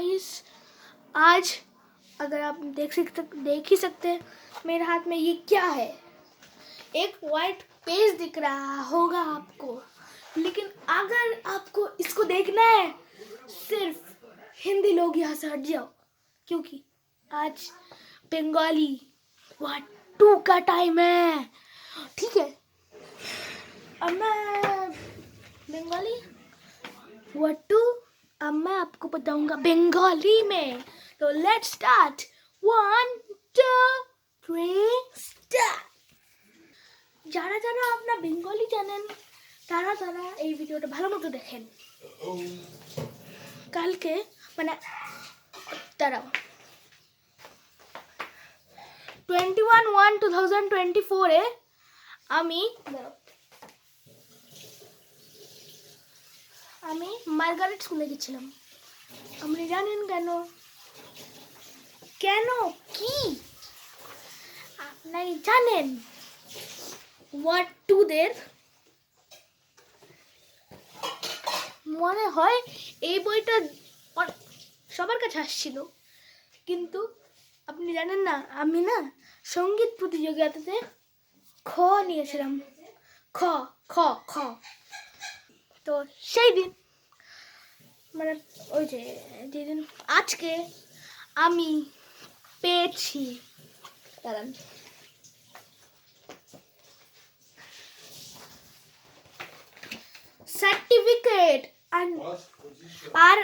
Guys आज अगर आप देख सकते देख ही सकते हैं, मेरे हाथ में ये क्या है? एक वाइट पेज दिख रहा होगा आपको। लेकिन अगर आपको इसको देखना है, सिर्फ़ हिंदी लोग यहाँ से हट जाओ, क्योंकि आज बंगाली वाट टू का टाइम है। ठीक है? अब मैं बंगाली व्हाट टू अब मैं आपको बताऊंगा बंगाली में तो let's start one two three start যারা যারা আপনার বেঙ্গলি জানেন তারা তারা এই ভিডিওটা ভালো মতো দেখেন কালকে মানে দাঁড়াও twenty one one two thousand twenty ফোরে আমি দাঁড়াও আমি মার্গারেট স্কুলে গেছিলাম। আপনি জানেন কেন? কেন? কি? আপনারা জানেন। ওয়ার্ড টুদের মনে হয় এই বইটা সবার কাছে আসছিল। কিন্তু আপনি জানেন না, আমি না সংগীত প্রতিযোগিতাতে খ নিয়েছিলাম। খ খ খ। তো সেই দিন মানে ওই যে যেদিন আজকে আমি পেয়েছি, দাঁড়ান। সার্টিফিকেট আর আর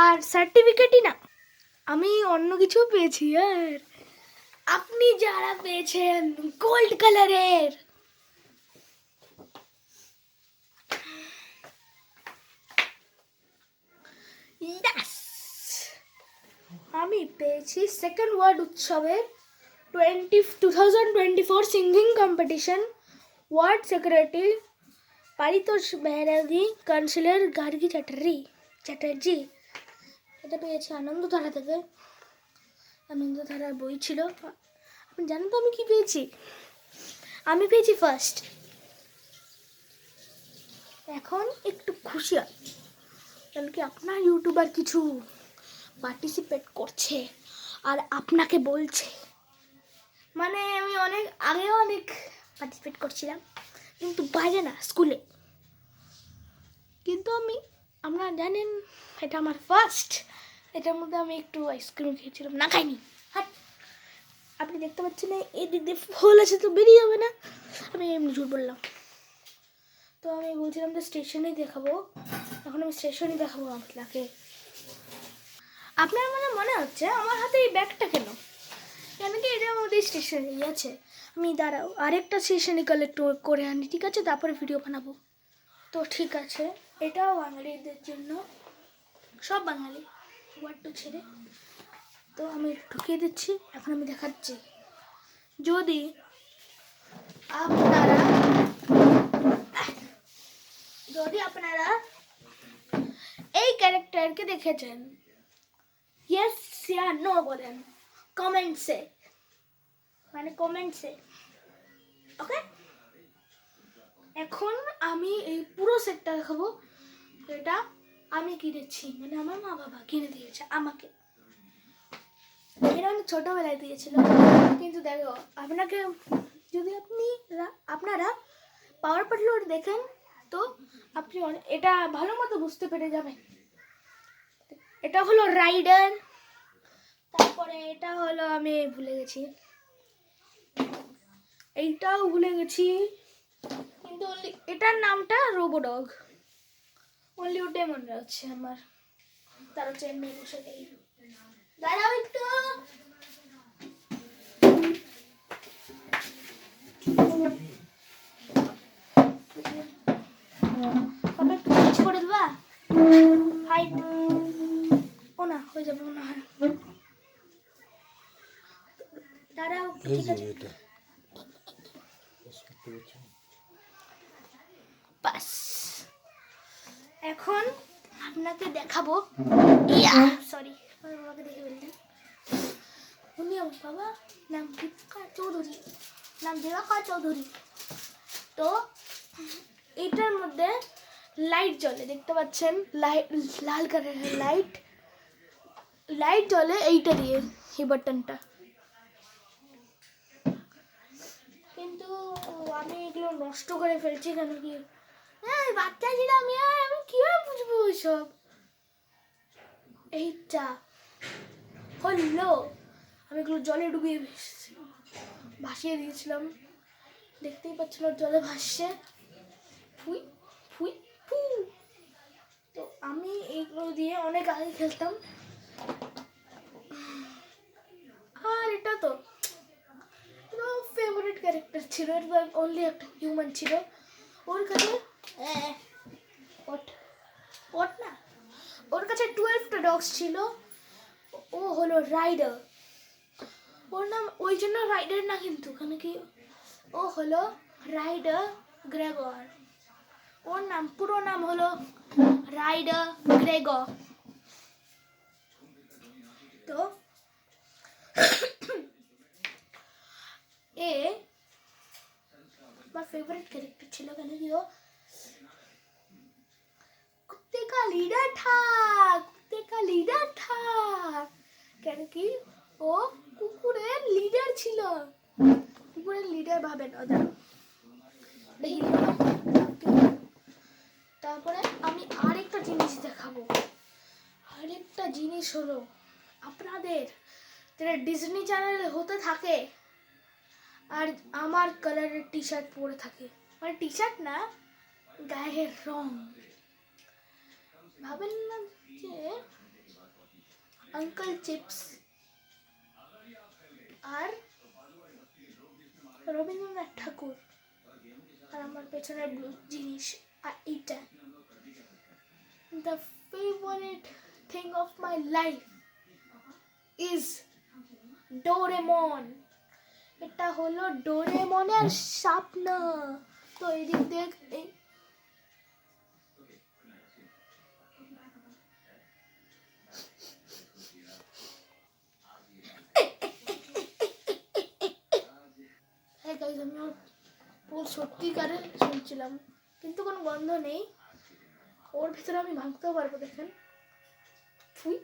আর সার্টিফিকেটই না, আমি অন্য কিছু পেয়েছি আর আপনি যারা পেয়েছেন গোল্ড কালারের আমি পেয়েছি সেকেন্ড ওয়ার্ড উৎসবে twenty two thousand twenty four singing competition ward secretary Paritosh Banerjee councillor Gargi Chatterjee Chatterjee. এটা পেয়েছি আনন্দধারা থেকে। আনন্দধারার বই ছিল। আপনি জানেন তো আমি কি পেয়েছি? আমি পেয়েছি ফার্স্ট এখন একটু খুশি হয় কারণ কি আপনার ইউটিউবার কিছু পার্টিসিপেট করছে আর আপনাকে বলছে? মানে আমি অনেক, আগেও অনেক পার্টিসিপেট করছিলাম, কিন্তু বাইরে না স্কুলে কিন্তু আমি আপনারা জানেন, এটা আমার ফার্স্ট এটার মধ্যে আমি একটু আইসক্রিম খেয়েছিলাম, না খাইনি। হ্যাঁ আপনি দেখতে পাচ্ছেন না এই দিক দিয়ে ফুল আছে তো বেরিয়ে যাবে না। আমি এমনি ঝুট বললাম। তো আমি বলছিলাম যে স্টেশনেই দেখাবো। এখন আমি স্টেশনে দেখাবো আপনাকে। আপনার মনে মনে হচ্ছে আমার হাতে এই ব্যাগটা কেন? কেন কি এটা আমাদের স্টেশনেই আছে? আমি দাঁড়াও, আরেকটা স্টেশনে কালেক্ট করে আনি, ঠিক আছে? তারপরে ভিডিও বানাবো। তো ঠিক আছে, এটাও বাঙালিদের জন্য। সব বাঙালি ওয়ার্ডটা ছেড়ে। তো আমি ঢুকিয়ে দিচ্ছি, এখন আমি দেখাচ্ছি। যদি আপনারা যদি আপনারা এই ক্যারেক্টারকে দেখেছেন? ইয়েস ইয়া নো বলেন। কমেন্টসে মানে কমেন্টসে ওকে এখন আমি এই পুরো সেটটা দেখাবো। এটা আমি কিনেছি। মানে আমার মা বাবা কিনে দিয়েছে, আমাকে। এটা আমি ছোটোবেলায় দিয়েছিল কিন্তু দেখো, আপনাকে যদি আপনি আপনারা পাওয়ার পাটলোড দেখেন, তো আপনি এটা ভালো মতো বুঝতে পেরে যাবেন এটা হলো রাইডার। তারপরে এটা হলো আমি ভুলে গেছি। এইটাও ভুলে গেছি। কিন্তু এটার নামটা রোবোডগ অনলি ওটাই মনে হচ্ছে আমার। তার হচ্ছে এমনি বসে নেই দাঁড়াও বাস। এখন আপনাকে দেখাবো। ইয়া সরি বাবাকে দেখে ফেললেন উনি আমার বাবা নাম দীপিকা চৌধুরী। নাম দীপিকা চৌধুরী। তো এটার মধ্যে লাইট জ্বলে দেখতে পাচ্ছেন? লাইট লাল কালারের লাইট লাইট জ্বলে এইটা দিয়ে এই বাটনটা কিন্তু আমি এগুলো নষ্ট করে ফেলছি কেন কি? হ্যাঁ বাচ্চা ছিলাম আর আমি কীভাবে বুঝব ওইসব এইটা। হলো, আমি এগুলো জলে ডুবিয়ে ভাসিয়ে দিয়েছিলাম। দেখতেই পাচ্ছিল জলে ভাসছে। ফুই ফুই, ফু। তো আমি এইগুলো দিয়ে অনেক আগে খেলতাম। আর এটা তো ফেভারিট ক্যারেক্টার ছিল। এটা অনলি একটা হিউম্যান ছিল। ওর কাছে ওট না। ওর কাছে টুয়েলভটা ডগস ছিল। ও হলো রাইডার ওর নাম, ওই জন্য রাইডার না কিন্তু, কেন কি ও হলো রাইডার গ্রেগর ওর নাম, পুরো নাম হলো রাইডার গ্রেগর তো এ, আমার ফেভারিট ক্যারেক্টার ছিল, কেন কি ও? কালিরা ঠাক কুকুরে কালিরা ঠাক কেন কি? ও কুকুরের লিডার ছিল। কুকুরের লিডার ভাবেন ওদের তারপরে আমি আরেকটা জিনিস দেখাবো। আরেকটা জিনিস হলো আপনাদের যেটা ডিজনি চ্যানেলে হতে থাকে আর আমার কালারের টি শার্ট পরে থাকে। মানে টি শার্ট না গায়ের রং। ভাবেন না যে আঙ্কেল চিপস আর রবীন্দ্রনাথ ঠাকুর আর আমার পেছনের ব্লু জিনিস আর এইটা। The favourite thing of my life is Doraemon এটা হলো ডোরেমনের স্বপ্ন তো এদিক দেখ গাইজ আমি ওর পুরো সত্যিকারে শুনছিলাম, কিন্তু কোনো গন্ধ নেই। ওর ভিতরে আমি ভাঙতেও পারব, দেখেন। ফুই।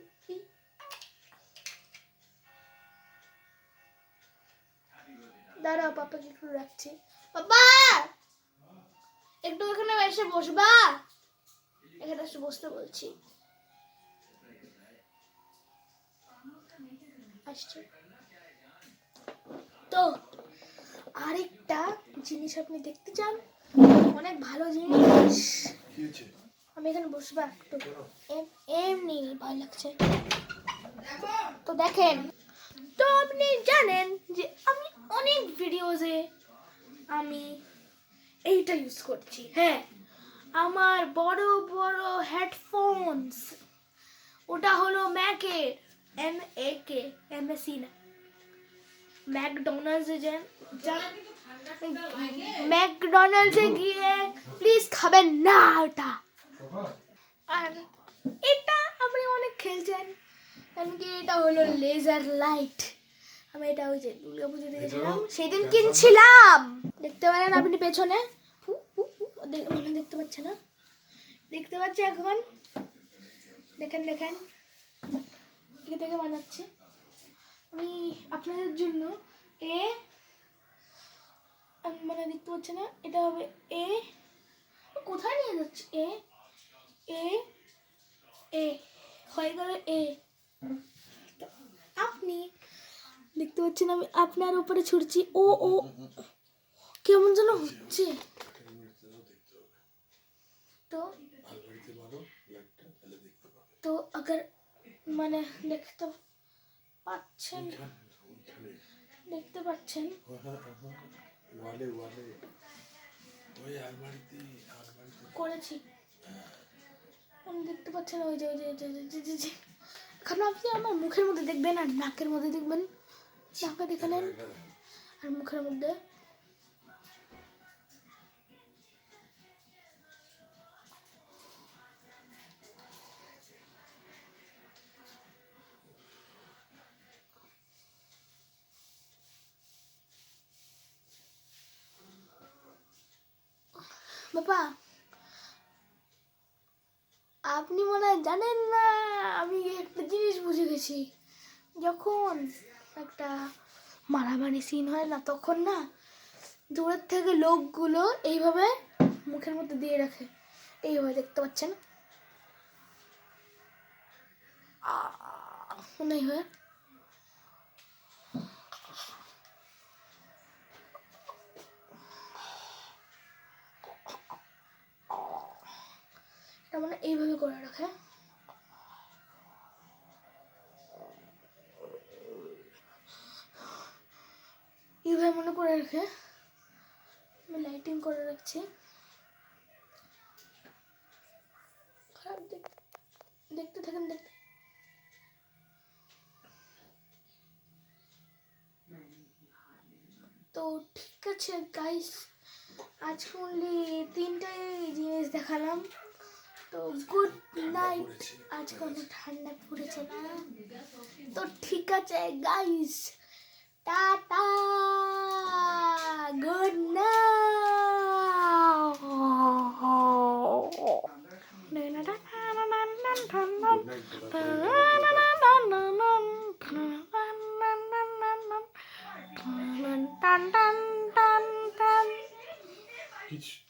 দাঁড়াও, পাপাকে একটু রাখছি। পাপা! একটু এখানে এসে বসবা। এখানে এসে বসতে বলছি। আসছে। তো আরেকটা জিনিস আপনি দেখতে চান? অনেক ভালো জিনিস। আমি এখানে বসবা একটু। এম- এমনি ভালো লাগছে। তো দেখেন তো আপনি জানেন যে আমি অনেক ভিডিওজে আমি এইটা ইউজ করছি। হ্যাঁ আমার বড় বড় হেডফোনস ওটা হলো ম্যাকের M A K M A C না। ম্যাকডোনাল্ডসে যান। ম্যাকডোনাল্ডসে গিয়ে প্লিজ খাবেন না ওটা। আর এটা আপনি অনেক খেলছেন কারণ কি এটা হলো লেজার লাইট আমি এটা ওই যে দুর্গা পুজোতে গেছিলাম সেদিন কিনছিলাম। দেখতে পারেন আপনি পেছনে। মানে দেখতে পাচ্ছে না? দেখতে পাচ্ছে এখন? দেখেন দেখেন। থেকে বানাচ্ছে। আমি আপনাদের জন্য এ আমি মানে দেখতে পাচ্ছে না এটা হবে এ কোথায় নিয়ে যাচ্ছে এ এ এ হয়ে গেল এ তো আপনি দেখতে পাচ্ছেন আমি আপনার উপরে ছুটছি ও ও কেমন যেন হচ্ছে তো আলমারিতে মারো লাইটটা তাহলে দেখতে পাবে তো अगर মানে দেখতে পাচ্ছেন? দেখতে পাচ্ছেন? ওয়ালে ওয়ালে। ওই আলমারিতে আলমারিতে। করেছি। আপনি দেখতে পাচ্ছেন ওই যে ওই যে যে, যে, যে। এখন আপনি আমার মুখের মধ্যে দেখবেন আর নাকের মধ্যে দেখবেন। নাকে দেখে নেন। আর মুখের মধ্যে। বাবা, আপনি মনে হয় জানেন না, আমি একটা জিনিস বুঝে গেছি। যখন একটা মারামারি সিন হয় না, তখন না দূরের থেকে লোকগুলো এইভাবে মুখের মধ্যে দিয়ে রাখে। এইভাবে দেখতে পাচ্ছেন? মনে হয় মানে এইভাবে করে রাখে। এইভাবে মনে করে রাখে। আমি লাইটিং করে রাখছি। খারাপ দেখতে থাকেন দেখতে তো ঠিক আছে গাইস আজকে অনলি তিনটাই জিনিস দেখালাম। তো গুড নাইট পড়েছে। আজ কোনো ঠান্ডা পড়েছে না তো ঠিক আছে গাইস টাটা গুড Hiç